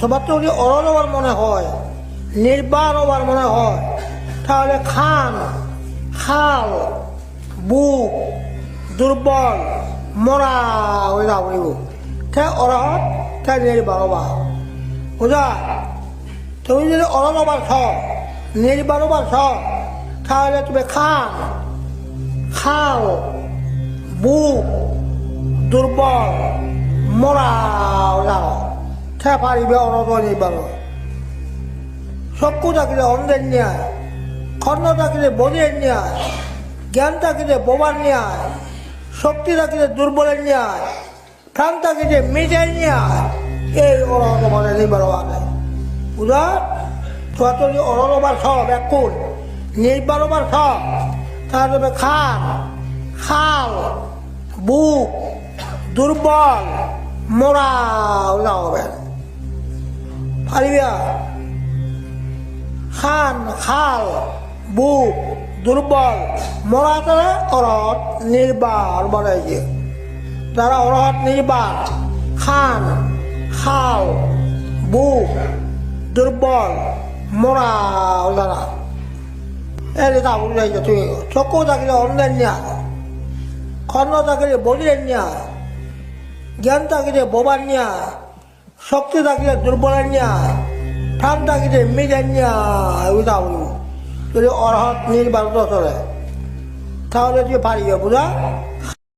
তোমার যদি অরল হবার মনে হয় নির্বাণ হবার মনে হয়। তাহলে খান, খাল, বুক, দুর্বল, মরা হয়ে যাব তে অরহত তে নির্বাণ হবা বুঝা? তুমি যদি অরল হবার ছ নির্বাণ হবার ছ তাহলে তুমি খান, খাল, বুক, দুর্বল, মরা যাও। পারিবে অনব চক্ষু থাকিলে অন্ধের ন্যায়, কর্ণ থাকিলে বলির ন্যায়, জ্ঞান থাকিলে বোবার ন্যায়, শক্তি থাকিলে দুর্বলের ন্যায়, প্রাণ থাকিলে মেজের ন্যায়, এই অরণবারে নির্বাণ বুঝা? তোরা তো সব একুল নির্বাণবার সব তাহলে খান খাল বুক, দুর্বল মোরা ওলা পারিবা খান, খাল, বুক, দুর্বল মরা তারা অরহত নির্বাণ যে যারা অরহত নির্বাণ খান, খাল, বুক, দুর্বল, মরা যারা এর তা বুঝাই যে তুই চক্ষু থাকলে অন্যের নিয়া কর্ণ থাকিলে বলির নিয়া জ্ঞান থাকিলে বোবার নিয়া শক্তি থাকলে দুর্বল প্রাণ থাকিলে মিজের নিয়া বুঝা বলব যদি অরহত নির্বাণ চলে, তাহলে তুই পারিবে বুঝা